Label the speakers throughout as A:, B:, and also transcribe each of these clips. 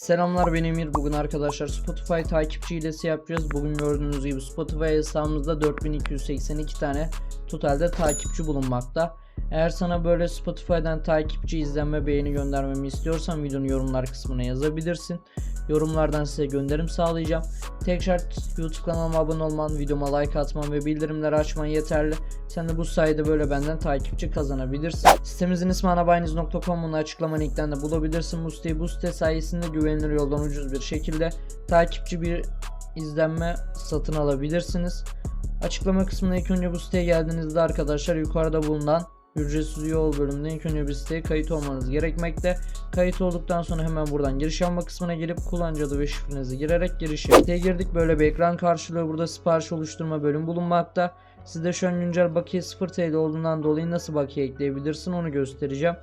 A: Selamlar ben Emir. Bugün arkadaşlar Spotify takipçi hilesi yapacağız. Bugün gördüğünüz gibi Spotify hesabımızda 4282 tane totalde takipçi bulunmakta. Eğer sana böyle Spotify'dan takipçi izlenme beğeni göndermemi istiyorsan videonun yorumlar kısmına yazabilirsin. Yorumlardan size gönderim sağlayacağım. Tek şart YouTube kanalıma abone olman, videoma like atman ve bildirimleri açman yeterli. Sen de bu sayede böyle benden takipçi kazanabilirsin. Sitemizin ismi anabayiniz.com'un açıklama linkten de bulabilirsin. Bu siteyi bu site sayesinde güvenilir yoldan ucuz bir şekilde takipçi bir izlenme satın alabilirsiniz. Açıklama kısmına ilk önce bu siteye geldiğinizde arkadaşlar yukarıda bulunan ücretsiz üye ol bölümünde ilk önce bir siteye kayıt olmanız gerekmekte. Kayıt olduktan sonra hemen buradan giriş alma kısmına gelip kullanıcı adı ve şifrenizi girerek giriş yapın. Siteye girdik böyle bir ekran karşılıyor. Burada sipariş oluşturma bölüm bulunmakta. Sizde şu an güncel bakiye 0 TL olduğundan dolayı nasıl bakiye ekleyebilirsin onu göstereceğim.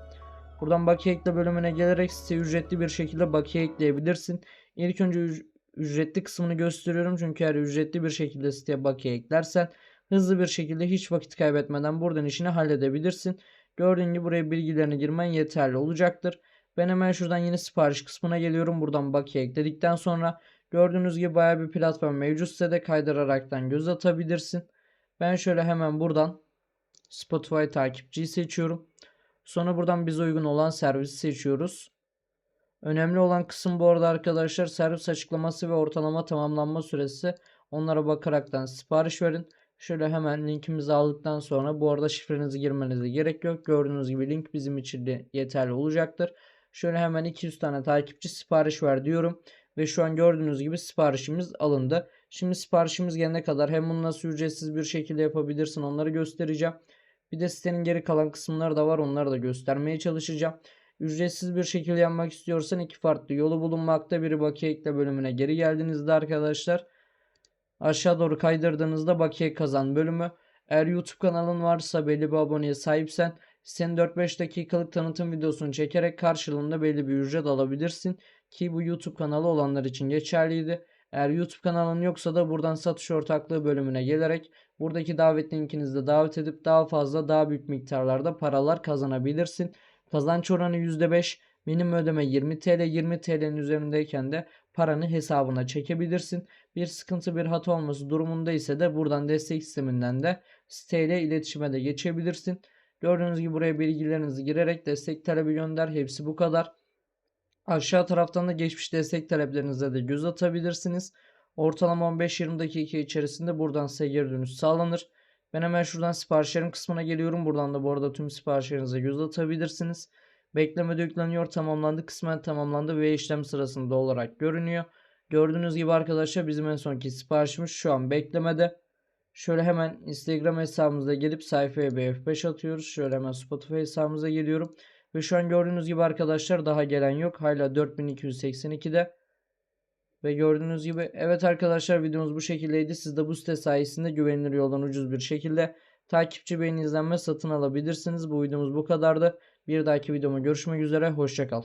A: Buradan bakiye ekle bölümüne gelerek siteye ücretli bir şekilde bakiye ekleyebilirsin. İlk önce üc- ücretli kısmını gösteriyorum çünkü eğer ücretli bir şekilde siteye bakiye eklersen hızlı bir şekilde hiç vakit kaybetmeden buradan işini halledebilirsin. Gördüğün gibi buraya bilgilerini girmen yeterli olacaktır. Ben hemen şuradan yeni sipariş kısmına geliyorum. Buradan bakiye ekledikten sonra gördüğünüz gibi bayağı bir platform mevcut sitede kaydıraraktan göz atabilirsin. Ben şöyle hemen buradan Spotify takipçiyi seçiyorum. Sonra buradan bize uygun olan servisi seçiyoruz. Önemli olan kısım bu arada arkadaşlar servis açıklaması ve ortalama tamamlanma süresi. Onlara bakaraktan sipariş verin. Şöyle hemen linkimizi aldıktan sonra bu arada şifrenizi girmenize gerek yok. Gördüğünüz gibi link bizim için de yeterli olacaktır. Şöyle hemen 200 tane takipçi sipariş ver diyorum. Ve şu an gördüğünüz gibi siparişimiz alındı. Şimdi siparişimiz gelene kadar hem bunu nasıl ücretsiz bir şekilde yapabilirsin onları göstereceğim. Bir de sitenin geri kalan kısımları da var onları da göstermeye çalışacağım. Ücretsiz bir şekilde yapmak istiyorsan iki farklı yolu bulunmakta. Biri bakiye ekle bölümüne geri geldiğinizde arkadaşlar aşağı doğru kaydırdığınızda bakiye kazan bölümü. Eğer YouTube kanalın varsa belli bir aboneye sahipsen senin 4-5 dakikalık tanıtım videosunu çekerek karşılığında belli bir ücret alabilirsin. Ki bu YouTube kanalı olanlar için geçerliydi. Eğer YouTube kanalın yoksa da buradan satış ortaklığı bölümüne gelerek buradaki davet linkinizde davet edip daha fazla daha büyük miktarlarda paralar kazanabilirsin. Kazanç oranı %5, minimum ödeme 20 TL, 20 TL'nin üzerindeyken de paranı hesabına çekebilirsin. Bir sıkıntı bir hata olması durumunda ise de buradan destek sisteminden de siteyle iletişime de geçebilirsin. Gördüğünüz gibi buraya bilgilerinizi girerek destek talebi gönder. Hepsi bu kadar. Aşağı taraftan da geçmiş destek taleplerinize de göz atabilirsiniz. Ortalama 15-20 dakika içerisinde buradan size geri dönüş sağlanır. Ben hemen şuradan siparişlerim kısmına geliyorum. Buradan da bu arada tüm siparişlerinize göz atabilirsiniz. Beklemede yükleniyor tamamlandı kısmen tamamlandı ve işlem sırasında olarak görünüyor. Gördüğünüz gibi arkadaşlar bizim en sonki siparişimiz şu an beklemede. Şöyle hemen Instagram hesabımıza gelip sayfaya bir F5 atıyoruz. Şöyle hemen Spotify hesabımıza geliyorum. Ve şu an gördüğünüz gibi arkadaşlar daha gelen yok. Hala 4282'de. Ve gördüğünüz gibi evet arkadaşlar videomuz bu şekildeydi. Siz de bu site sayesinde güvenilir yoldan ucuz bir şekilde takipçi beğeni izlenme satın alabilirsiniz. Bu videomuz bu kadardı. Bir dahaki videoma görüşmek üzere. Hoşçakal.